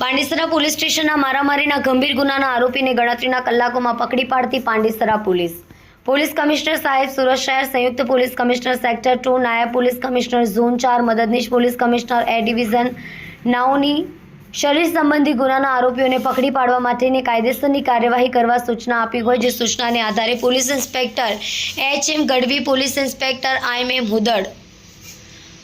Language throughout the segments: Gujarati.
પાંડેસરા પોલીસ સ્ટેશનના મારામારીના ગંભીર ગુનાના આરોપીને ગણતરીના કલાકોમાં પકડી પાડતી પાંડેસરા પોલીસ. પોલીસ કમિશનર સાહેબ સુરત શહેર, સંયુક્ત પોલીસ કમિશનર સેક્ટર ટુ, નાયબ પોલીસ કમિશનર ઝોન ચાર, મદદનીશ પોલીસ કમિશનર એ ડિવિઝન નાઓની શરીર સંબંધી ગુનાના આરોપીઓને પકડી પાડવા માટેની કાયદેસરની કાર્યવાહી કરવા સૂચના આપી હોય, જે સૂચનાને આધારે police inspector H M Gadhvi, police inspector I M Hudad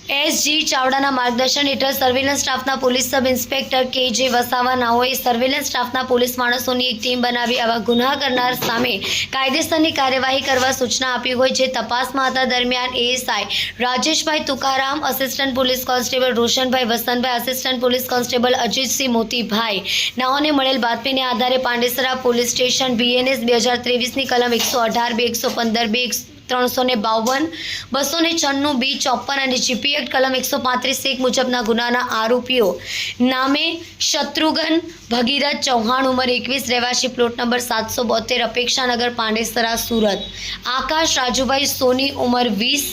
SG ચાવડાના માર્ગદર્શન હેઠળ સર્વેલન્સ સ્ટાફના police sub inspector K J Vasava નાઓએ surveillance સ્ટાફના પોલીસ માણસોની એક ટીમ બનાવી આવા ગુના કરનાર સામે કાયદેસરની કાર્યવાહી કરવા સૂચના આપી હોય જે તપાસમાં હતા દરમિયાન ASI Rajeshbhai Tukaram assistant police constable Roshanbhai Vasantbhai assistant police constable Ajitsinh Motibhai. નાઓને મળેલ બાતમીને આધારે પાંડેસરા પોલીસ સ્ટેશન બીએનએસ બે હજાર ત્રેવીસની કલમ એકસો અઢાર બે, એકસો પંદર, બે ત્રણસો ને બાવન, બસો ને છન્નું બી, ચોપન અને જીપી એક્ટ કલમ એકસો પાંત્રીસ એક મુજબના ગુનાના આરોપીઓ નામે શત્રુઘ્ન ભગીરથ ચૌહાણ ઉંમર એકવીસ, રહેવાસી પ્લોટ નંબર સાતસો બોતેર, અપેક્ષાનગર, પાંડેસરા, સુરત. આકાશ રાજુભાઈ સોની ઉંમર વીસ,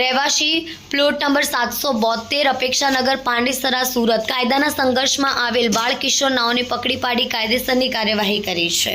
રહેવાસી પ્લોટ નંબર સાતસો બોતેર, અપેક્ષાનગર, પાંડેસરા, સુરત. કાયદાના સંઘર્ષમાં આવેલ બાળ કિશોર નાઓને પકડી પાડી કાયદેસરની કાર્યવાહી કરી છે.